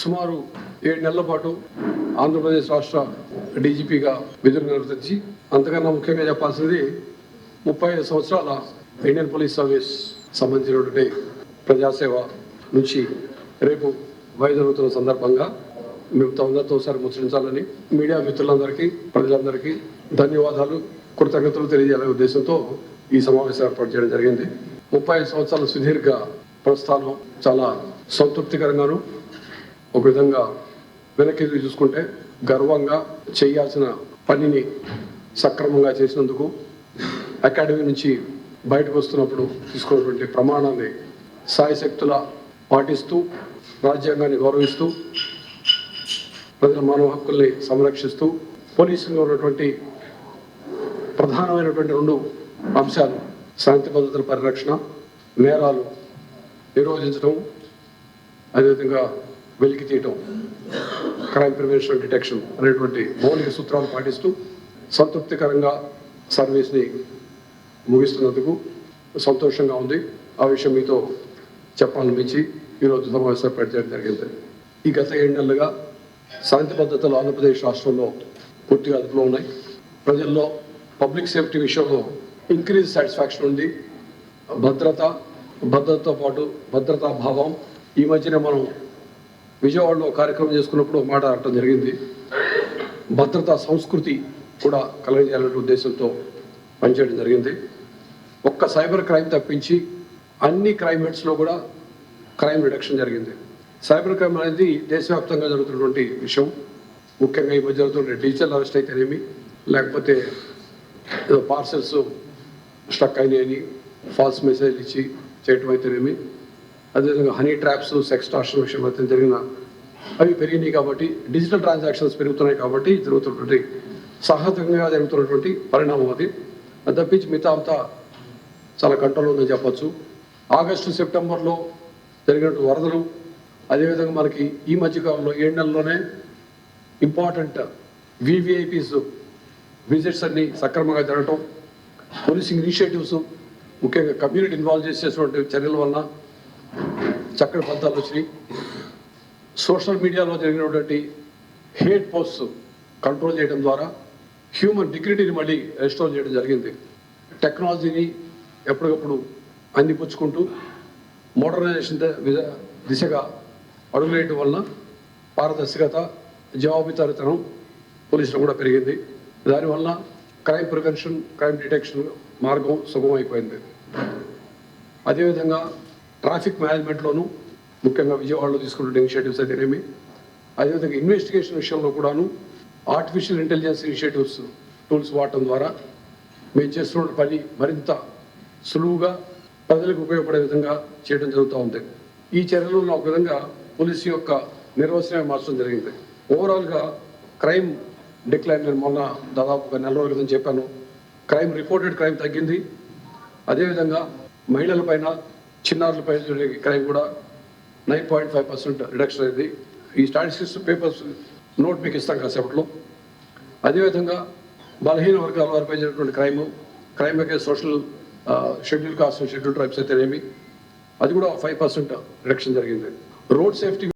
సుమారు ఏడు నెలల పాటు ఆంధ్రప్రదేశ్ రాష్ట్ర డీజీపీగా విధులు నిర్వర్తించి అంతకన్నా ముఖ్యంగా చెప్పాల్సింది ముప్పై ఐదు సంవత్సరాల ఇండియన్ పోలీస్ సర్వీస్ సంబంధించినటువంటి ప్రజాసేవ నుంచి రేపు వైదొలుగుతున్న సందర్భంగా మిగతా అందరితో ఒకసారి ముచ్చరించాలని మీడియా మిత్రులందరికీ ప్రజలందరికీ ధన్యవాదాలు కృతజ్ఞతలు తెలియజేయాలనే ఉద్దేశంతో ఈ సమావేశం ఏర్పాటు చేయడం జరిగింది. ముప్పై ఐదు సంవత్సరాల సుదీర్ఘ ప్రస్థానం చాలా సంతృప్తికరంగాను ఒక విధంగా వెనక్కి చూసుకుంటే గర్వంగా చేయాల్సిన పనిని సక్రమంగా చేసినందుకు అకాడమీ నుంచి బయటకు వస్తున్నప్పుడు తీసుకున్నటువంటి ప్రమాణాన్ని సాయశక్తుల పాటిస్తూ రాజ్యాంగాన్ని గౌరవిస్తూ ప్రజల మానవ హక్కుల్ని సంరక్షిస్తూ పోలీసులో ఉన్నటువంటి ప్రధానమైనటువంటి రెండు అంశాలు శాంతి భద్రతల పరిరక్షణ నేరాలు నిరోధించడం అదేవిధంగా వెలికి తీయటం క్రైమ్ ప్రివెన్షన్ డిటెక్షన్ అనేటువంటి మౌలిక సూత్రాలు పాటిస్తూ సంతృప్తికరంగా సర్వీస్ని ముగిస్తున్నందుకు సంతోషంగా ఉంది. ఆ విషయం మీతో చెప్పాలనిపించి ఈరోజు సమావేశం పెట్టడం జరిగింది. ఈ గత ఏడు నెలలుగా శాంతి భద్రతలు ఆంధ్రప్రదేశ్ రాష్ట్రంలో పూర్తిగా అదుపులో ఉన్నాయి. ప్రజల్లో పబ్లిక్ సేఫ్టీ విషయంలో ఇంక్రీజ్ సాటిస్ఫాక్షన్ ఉంది. భద్రత భద్రతతో పాటు భద్రతా భావం. ఈ మధ్యనే మనం విజయవాడలో కార్యక్రమం చేసుకున్నప్పుడు ఒక మాట అనటం జరిగింది. భద్రతా సంస్కృతి కూడా కలగజేయాలనే ఉద్దేశంతో పనిచేయడం జరిగింది. ఒక్క సైబర్ క్రైమ్ తప్పించి అన్ని క్రైమ్ హెడ్స్లో కూడా క్రైమ్ రిడక్షన్ జరిగింది. సైబర్ క్రైమ్ అనేది దేశవ్యాప్తంగా జరుగుతున్నటువంటి విషయం. ముఖ్యంగా ఈ మధ్య జరుగుతున్న డిజిటల్ అరెస్ట్ అయితేనేమి లేకపోతే ఏదో పార్సల్స్ స్టక్ అయినాయని ఫాల్స్ మెసేజ్ ఇచ్చి చేయటం అయితేనేమి అదేవిధంగా హనీ ట్రాప్స్ సెక్స్ టార్షన్ విషయం అయితే జరిగిన అవి పెరిగినాయి కాబట్టి డిజిటల్ ట్రాన్సాక్షన్స్ పెరుగుతున్నాయి కాబట్టి జరుగుతున్నటువంటి సహజంగా జరుగుతున్నటువంటి పరిణామం అది. అది తప్పించి మిగతా అంతా చాలా కంట్రోల్ ఉందని చెప్పచ్చు. ఆగస్టు సెప్టెంబర్లో జరిగినటువంటి వరదలు అదేవిధంగా మనకి ఈ మధ్యకాలంలో ఏడు నెలల్లోనే ఇంపార్టెంట్ వివిఐపీస్ విజిట్స్ అన్ని సక్రమంగా జరగటం పోలీసింగ్ ఇనిషియేటివ్స్ ముఖ్యంగా కమ్యూనిటీ ఇన్వాల్వ్ చేసేటువంటి చర్యల వలన చక్కటి ఫలితాలు వచ్చినాయి. సోషల్ మీడియాలో జరిగినటువంటి హేట్ పోస్ట్ కంట్రోల్ చేయడం ద్వారా హ్యూమన్ డిగ్నిటీని మళ్ళీ రెస్టోర్ చేయడం జరిగింది. టెక్నాలజీని ఎప్పటికప్పుడు అందిపుచ్చుకుంటూ మోడర్నైజేషన్ దిశగా అడుగులేయటం వలన పారదర్శకత జవాబుదారితనం పోలీసులు కూడా పెరిగింది. దానివల్ల క్రైమ్ ప్రివెన్షన్ క్రైమ్ డిటెక్షన్ మార్గం సుగమైపోయింది అదేవిధంగా ట్రాఫిక్ మేనేజ్మెంట్లోనూ ముఖ్యంగా విజయవాడలో తీసుకున్న ఇనిషియేటివ్స్ అయితేనేమి అదేవిధంగా ఇన్వెస్టిగేషన్ విషయంలో కూడాను ఆర్టిఫిషియల్ ఇంటెలిజెన్స్ ఇనిషియేటివ్స్ టూల్స్ వాడటం ద్వారా మేము చేస్తున్న పని మరింత సులువుగా ప్రజలకు ఉపయోగపడే విధంగా చేయడం జరుగుతూ ఉంది. ఈ చర్యలు ఒక విధంగా పోలీసు యొక్క నిర్వచనమే మార్చడం జరిగింది. ఓవరాల్గా క్రైమ్ డిక్లైన్ నేను మొన్న దాదాపు ఒక నెల రోజుల క్రితం చెప్పాను. క్రైమ్ రిపోర్టెడ్ క్రైమ్ తగ్గింది. అదేవిధంగా మహిళల పైన చిన్నారుల జరిగే క్రైమ్ కూడా nine point five percent reduction అయింది. ఈ స్టాటిస్టిక్స్ పేపర్స్ నోట్ మీకు ఇస్తాం కాసేపట్లో. అదేవిధంగా బలహీన వర్గాల వారిపై జరిగినటువంటి crime crime against social schedule caste schedule tribes అయితేనేమి అది కూడా ఫైవ్ పర్సెంట్ రిడక్షన్ జరిగింది. Road safety